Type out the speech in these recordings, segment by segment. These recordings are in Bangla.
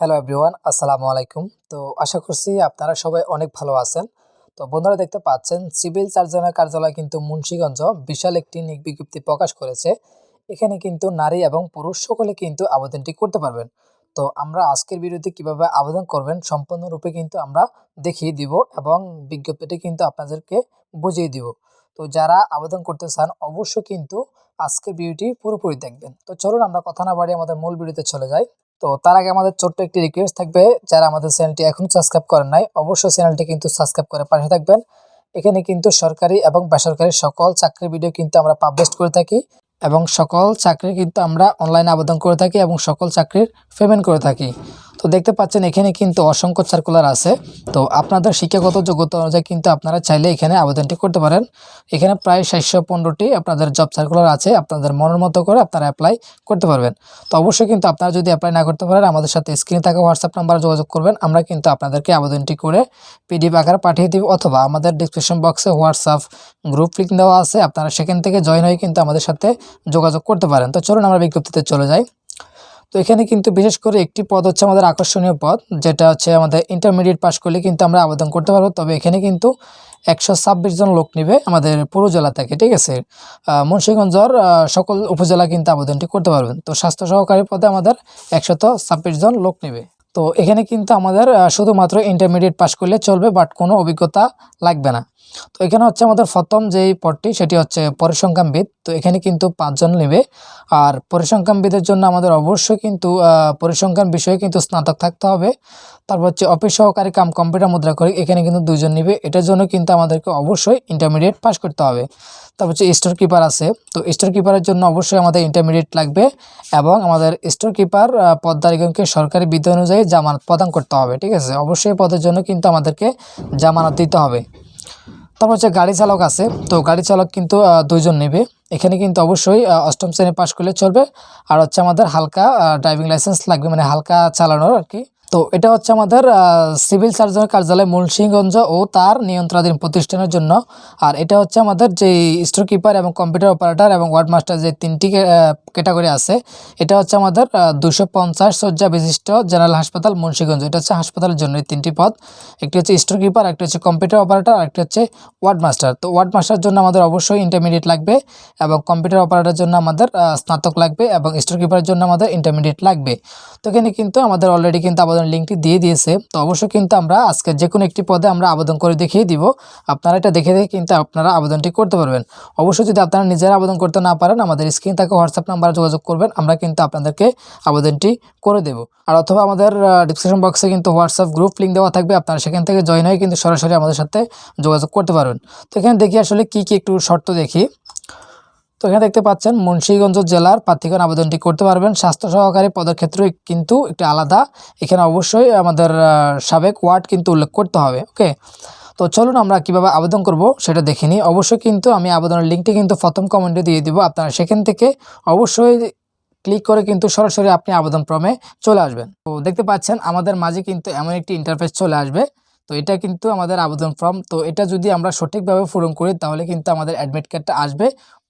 হ্যালো এভরিওয়ান আসসালামু আলাইকুম তো আশা করছি আপনারা সবাই অনেক ভালো আছেন। তো বন্ধুরা দেখতে পাচ্ছেন, সিভিল সার্জনের কার্যালয় কিন্তু মুন্সীগঞ্জ বিশাল একটি নিক বিজ্ঞপ্তি প্রকাশ করেছে। এখানে কিন্তু নারী এবং পুরুষ সকলে কিন্তু আবেদনটি করতে পারবেন। তো আমরা আজকের ভিডিওতে কীভাবে আবেদন করবেন সম্পূর্ণরূপে কিন্তু আমরা দেখিয়ে দিব এবং বিজ্ঞপ্তিটি কিন্তু আপনাদেরকে বুঝিয়ে দিব। তো যারা আবেদন করতে চান, অবশ্যই কিন্তু আজকের ভিডিওটি পুরোপুরি দেখবেন। তো চলুন আমরা কথা না বাড়িয়ে আমাদের মূল ভিডিওতে চলে যাই। তো তার আগে আমাদের ছোট্ট একটি রিকোয়েস্ট থাকবে, যারা আমাদের চ্যানেলটি এখন সাবস্ক্রাইব করেন নাই, অবশ্যই চ্যানেলটি কিন্তু সাবস্ক্রাইব করে পাশে থাকবেন। এখানে কিন্তু সরকারি এবং বেসরকারি সকল চাকরির ভিডিও কিন্তু আমরা পাবলিশ করে থাকি এবং সকল চাকরি কিন্তু আমরা অনলাইনে আবেদন করে থাকি এবং সকল চাকরির পেমেন্ট করে থাকি। তো দেখতে পাচ্ছেন এখানে কিন্তু অসংখ্য সার্কুলার আছে। তো আপনাদের শিক্ষাগত যোগ্যতা অনুযায়ী কিন্তু আপনারা চাইলে এখানে আবেদনটি করতে পারেন। এখানে প্রায় সাতশো পনেরোটি আপনাদের জব সার্কুলার আছে। আপনাদের মনের মতো করে আপনারা অ্যাপ্লাই করতে পারবেন। তো অবশ্যই কিন্তু আপনারা যদি অ্যাপ্লাই না করতে পারেন, আমাদের সাথে স্ক্রিনে থাকা হোয়াটসঅ্যাপ নাম্বারে যোগাযোগ করবেন। আমরা কিন্তু আপনাদেরকে আবেদনটি করে পিডিএফ আকারে পাঠিয়ে দিব অথবা আমাদের ডিসক্রিপশন বক্সে হোয়াটসঅ্যাপ গ্রুপ লিঙ্ক দেওয়া আছে। আপনারা সেখান থেকে জয়েন হয়ে কিন্তু আমাদের সাথে যোগাযোগ করতে পারেন। তো চলুন আমরা বিজ্ঞপ্তিতে চলে যাই। তো এখানে কিন্তু বিশেষ করে একটি পদ হচ্ছে আমাদের আকর্ষণীয় পদ, যেটা হচ্ছে আমাদের ইন্টারমিডিয়েট পাস করলে কিন্তু আমরা আবেদন করতে পারব। তবে এখানে কিন্তু একশো ছাব্বিশ জন লোক নেবে আমাদের পুরো জেলা থেকে, ঠিক আছে? মুন্সিগঞ্জের সকল উপজেলা কিন্তু আবেদনটি করতে পারবেন তো স্বাস্থ্য সহকারী পদে আমাদের একশত ছাব্বিশ জন লোক নেবে। তো এখানে কিন্তু আমাদের শুধুমাত্র ইন্টারমিডিয়েট পাস করলে চলবে বাট কোনো অভিজ্ঞতা লাগবে না। তো এখানে হচ্ছে আমাদের প্রথম যেই পদটি, সেটি হচ্ছে পরিসংখ্যানবিদ। তো এখানে কিন্তু পাঁচজন নেবে। আর পরিসংখ্যানবিদের জন্য আমাদের অবশ্যই কিন্তু পরিসংখ্যান বিষয়ে কিন্তু স্নাতক থাকতে হবে। তারপর হচ্ছে অফিস সহকারী কাম কম্পিউটার মুদ্রা করে এখানে কিন্তু দুজন নেবে। এটার জন্য কিন্তু আমাদেরকে অবশ্যই ইন্টারমিডিয়েট পাস করতে হবে। তারপর হচ্ছে স্টোর কিপার আছে। তো স্টোর কিপারের জন্য অবশ্যই আমাদের ইন্টারমিডিয়েট লাগবে এবং আমাদের স্টোর কিপার পদধারীগণকে সরকারি বিধি অনুযায়ী জামানত প্রদান করতে হবে। ঠিক আছে? অবশ্যই পদের জন্য কিন্তু আমাদেরকে জামানত দিতে হবে। তারপর হচ্ছে গাড়ি চালক আছে। তো গাড়ি চালক কিন্তু দুইজন নেবে। এখানে কিন্তু অবশ্যই অষ্টম শ্রেণি পাশ করলে চলবে। আর হচ্ছে আমাদের হালকা ড্রাইভিং লাইসেন্স লাগবে মানে হালকা চালানোর আর কি। তো এটা হচ্ছে আমাদের সিভিল সার্জনের কার্যালয় মুন্সিগঞ্জ ও তার নিয়ন্ত্রণাধীন প্রতিষ্ঠানের জন্য। আর এটা হচ্ছে আমাদের যে স্টোর কিপার এবং কম্পিউটার অপারেটর এবং ওয়ার্ড মাস্টার যে তিনটি ক্যাটাগরি আছে, এটা হচ্ছে আমাদের দুশো পঞ্চাশ শয্যা বিশিষ্ট জেনারেল হাসপাতাল মুন্সিগঞ্জ। এটা হচ্ছে হাসপাতালের জন্য এই তিনটি পদ। একটি হচ্ছে স্টোর কিপার একটি হচ্ছে কম্পিউটার অপারেটর আর একটি হচ্ছে ওয়ার্ড মাস্টার তো ওয়ার্ড মাস্টার জন্য আমাদের অবশ্যই ইন্টারমিডিয়েট লাগবে এবং কম্পিউটার অপারেটরের জন্য আমাদের স্নাতক লাগবে এবং স্টোর কিপারের জন্য আমাদের ইন্টারমিডিয়েট লাগবে। তো এখানে কিন্তু আমাদের অলরেডি কিন্তু আবেদন লিঙ্কটি দিয়ে দিয়েছে, তো অবশ্যই কিন্তু আমরা আজকে যে কোনো একটি পদে আমরা আবেদন করে দেখিয়ে দিব। আপনারা এটা দেখে দেখে কিন্তু আপনারা আবেদনটি করতে পারবেন। অবশ্যই যদি আপনারা নিজেরা আবেদন করতে না পারেন, আমাদের স্ক্রিন থাকে হোয়াটসঅ্যাপ নাম্বারে যোগাযোগ করবেন, আমরা কিন্তু আপনাদেরকে আবেদনটি করে দেব। আর অথবা আমাদের ডিসক্রিপশন বক্সে কিন্তু হোয়াটসঅ্যাপ গ্রুপ লিঙ্ক দেওয়া থাকবে, আপনারা সেখান থেকে জয়েন হয়ে কিন্তু সরাসরি আমাদের সাথে যোগাযোগ করতে পারবেন। তো এখানে দেখি আসলে কি কী একটু শর্ত দেখি। তো এখানে দেখতে পাচ্ছেন মুন্সিগঞ্জ জেলার প্রার্থীগণ আবেদনটি করতে পারবেন। স্বাস্থ্য সহকারী পদক্ষেত্র কিন্তু একটু আলাদা। এখানে অবশ্যই আমাদের সাবেক ওয়ার্ড কিন্তু উল্লেখ করতে হবে, ওকে? তো চলুন আমরা কীভাবে আবেদন করব সেটা দেখে নিই। অবশ্যই কিন্তু আমি আবেদনের লিঙ্কটি কিন্তু প্রথম কমেন্টে দিয়ে দিব। আপনারা সেখান থেকে অবশ্যই ক্লিক করে কিন্তু সরাসরি আপনি আবেদন ফর্মে চলে আসবেন। তো দেখতে পাচ্ছেন আমাদের মাঝে কিন্তু এমন একটি ইন্টারফেস চলে আসবে। তো এটা কিন্তু আমাদের আবেদন ফর্ম তো এটা যদি আমরা সঠিকভাবে পূরণ করি, তাহলে কিন্তু আমাদের অ্যাডমিট কার্ডটা আসবে।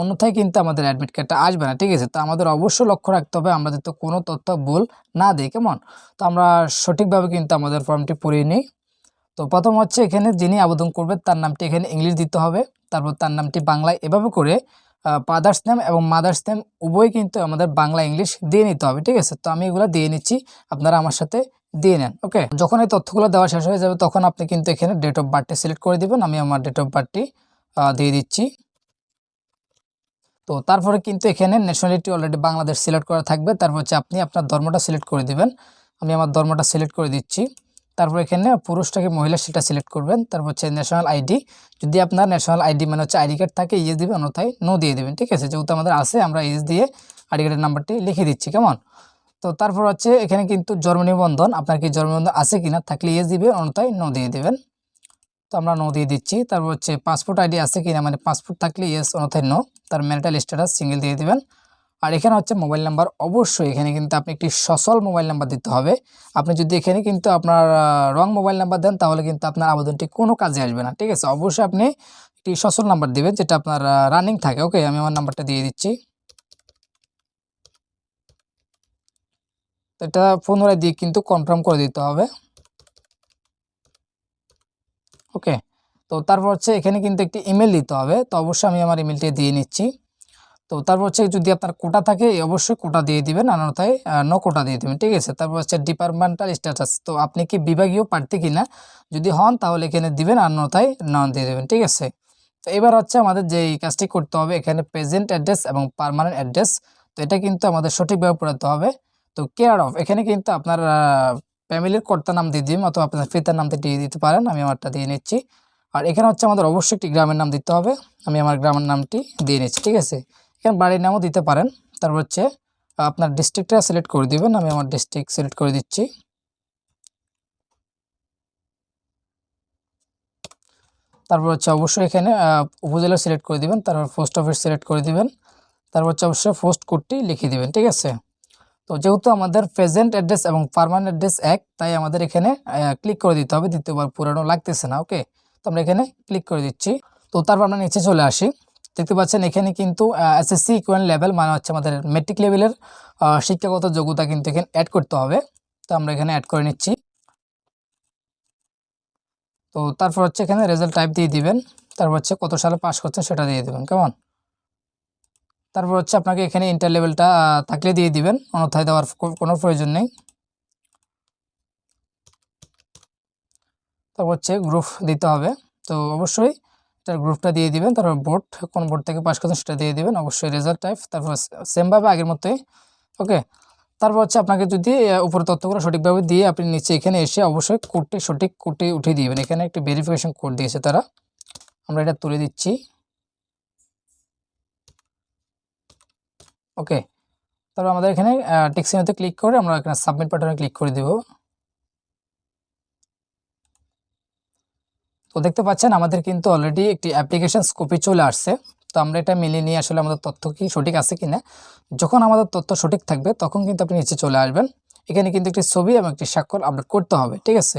অন্যথায় কিন্তু আমাদের অ্যাডমিট কার্ডটা আসবে না, ঠিক আছে? তো আমাদের অবশ্যই লক্ষ্য রাখতে হবে আমরা যাতে কোনো তথ্য ভুল না দিই, কেমন? তো আমরা সঠিকভাবে কিন্তু আমাদের ফর্মটি পড়িয়ে নিই। তো প্রথম হচ্ছে এখানে যিনি আবেদন করবে, তার নামটি এখানে ইংলিশ দিতে হবে। তারপর তার নামটি বাংলায় এভাবে করে ফাদার্স নেম এবং মাদার্স নেম উভয় কিন্তু আমাদের বাংলা, ইংলিশ দিয়ে নিতে হবে, ঠিক আছে? তো আমি এগুলো দিয়ে নিচ্ছি। আপনারা আমার সাথে দিয়ে নেন ওকে যখন এই তথ্যগুলো দেওয়া শেষ হয়ে যাবে, তখন আপনি কিন্তু এখানে ডেট অফ বার্থটি সিলেক্ট করে দিবেন। আমি আমার ডেট অফ বার্থটি দিয়ে দিচ্ছি। তো তারপরে কিন্তু এখানে ন্যাশনালিটি অলরেডি বাংলাদেশ সিলেক্ট করা থাকবে। তারপর হচ্ছে আপনি আপনার ধর্মটা সিলেক্ট করে দিবেন। আমি আমার ধর্মটা সিলেক্ট করে দিচ্ছি। তারপর এখানে পুরুষটাকে মহিলা সেটা সিলেক্ট করবেন। তারপর হচ্ছে ন্যাশনাল আইডি যদি আপনার ন্যাশনাল আইডি মানে হচ্ছে আইডি কার্ড থাকে ইয়েস দিবেন, অন্যথায় নো দিয়ে দেবেন, ঠিক আছে? যেহেতু আমাদের আছে, আমরা ইয়েস দিয়ে আইডি কার্ডের নাম্বারটি লিখে দিচ্ছি, কেমন? তো তারপর হচ্ছে এখানে কিন্তু জন্ম নিবন্ধন, আপনার কি জন্ম নিবন্ধন আছে কিনা থাকলে ইয়েস দিবেন, অন্যথায় নো দিয়ে দেবেন। তো আমরা নো দিয়ে দিচ্ছি, তারপর হচ্ছে পাসপোর্ট আইডি আছে কিনা মানে পাসপোর্ট থাকলে ইয়েস অন্যথায় নো তার ম্যারিটাল স্ট্যাটাস সিঙ্গেল দিয়ে দেবেন। আর এখানে হচ্ছে মোবাইল নাম্বার অবশ্যই এখানে কিন্তু আপনি একটি সচল মোবাইল নাম্বার দিতে হবে। আপনি যদি এখানে কিন্তু আপনার রং মোবাইল নাম্বার দেন, তাহলে কিন্তু আপনার আবেদনটি কোনো কাজে আসবে না, ঠিক আছে? অবশ্যই আপনি একটি সচল নাম্বার দিবেন, যেটা আপনার রানিং থাকে ওকে আমি আমার নাম্বারটা দিয়ে দিচ্ছি। তো এটা পুনরায় দিয়ে কিন্তু কনফার্ম করে দিতে হবে। ওকে তো তারপর হচ্ছে এখানে কিন্তু একটি ইমেল দিতে হবে। তো অবশ্যই আমি আমার ইমেলটি দিয়ে নিচ্ছি। তো তারপর হচ্ছে যদি আপনার কোটা থাকে অবশ্যই কোটা দিয়ে দিবেন, অন্যথায় ন কোটা দিয়ে দিবেন, ঠিক আছে? তারপর হচ্ছে ডিপার্টমেন্টাল স্ট্যাটাস তো আপনি কি বিভাগীয় প্রার্থী কিনা? যদি হন, তাহলে এখানে দিবেন, অন্যথায় নন দিয়ে দেবেন, ঠিক আছে? তো এবার হচ্ছে আমাদের যে কাজটি করতে হবে, এখানে প্রেজেন্ট অ্যাড্রেস এবং পার্মানেন্ট অ্যাড্রেস তো এটা কিন্তু আমাদের সঠিকভাবে পড়াতে হবে। তো কেয়ার অফ এখানে কিন্তু আপনার ফ্যামিলির কর্তা নাম দিয়ে দিবেন অথবা আপনার পিতার নামটা দিয়ে দিতে পারেন, আমি আমারটা দিয়ে নিচ্ছি। আর এখানে হচ্ছে আমাদের অবশ্যই একটি গ্রামের নাম দিতে হবে, আমি আমার গ্রামের নামটি দিয়ে নিচ্ছি, ঠিক আছে? এখানে বাড়ির নামও দিতে পারেন, তারপর হচ্ছে আপনার ডিস্ট্রিক্টটা সিলেক্ট করে দিবেন, আমি আমার ডিস্ট্রিক্ট সিলেক্ট করে দিচ্ছি। তারপর হচ্ছে অবশ্যই এখানে উপজেলা সিলেক্ট করে দিবেন, তারপর পোস্ট অফিস সিলেক্ট করে দিবেন, তারপর হচ্ছে অবশ্যই পোস্ট কোডটি লিখে দিবেন, ঠিক আছে? তো যেহেতু আমাদের প্রেজেন্ট অ্যাড্রেস এবং পার্মানেন্ট অ্যাড্রেস এক, তাই আমাদের এখানে ক্লিক করে দিতে হবে। দ্বিতীয়বার পুরানো লাগতেছে না ওকে তো আমরা এখানে ক্লিক করে দিচ্ছি। তো তারপর আমরা নিচে চলে আসি। দেখতে পাচ্ছেন এখানে কিন্তু এসএসসি ইকুয়াল লেভেল মানে হচ্ছে আমাদের মেট্রিক লেভেলের শিক্ষাগত যোগ্যতা কিন্তু এখানে অ্যাড করতে হবে। তো আমরা এখানে অ্যাড করে নিচ্ছি। তো তারপর হচ্ছে এখানে রেজাল্ট টাইপ দিয়ে দিবেন। তারপর হচ্ছে কত সালে পাস করছেন সেটা দিয়ে দিবেন, কেমন? তারপর হচ্ছে আপনাকে এখানে ইন্টার লেভেলটা থাকলে দিয়ে দিবেন। অন্যথায় দেওয়ার কোনো প্রয়োজন নেই। তারপর হচ্ছে গ্রুপ দিতে হবে। তো অবশ্যই এটার গ্রুপটা দিয়ে দিবেন। তারপর বোর্ড কোন বোর্ড থেকে পাস করছেন সেটা দিয়ে দিবেন। অবশ্যই রেজাল্ট টাইপ তারপর সেমভাবে আগের মতোই ওকে তারপর হচ্ছে আপনাকে যদি উপরে তথ্যগুলো সঠিকভাবে দিয়ে আপনি নিচে এখানে এসে অবশ্যই কোডটি সঠিক কোডটি উঠিয়ে দিবেন। এখানে একটি ভেরিফিকেশন কোড দিয়েছে তারা। আমরা এটা তুলে দিচ্ছি। ওকে। তারপর আমাদের এখানে টেক্সিনোতে ক্লিক করে আমরা এখানে সাবমিট বাটনে ক্লিক করে দিব। তো দেখতে পাচ্ছেন, আমাদের কিন্তু অলরেডি একটি অ্যাপ্লিকেশন কপি চলে আসছে। তো আমরা এটা মিলিয়ে নিয়ে আসলে আমাদের তথ্য কি সঠিক আছে কি না যখন আমাদের তথ্য সঠিক থাকবে তখন কিন্তু আপনি নিচে চলে আসবেন। এখানে কিন্তু একটি ছবি এবং একটি স্বাক্ষর আপলোড করতে হবে, ঠিক আছে?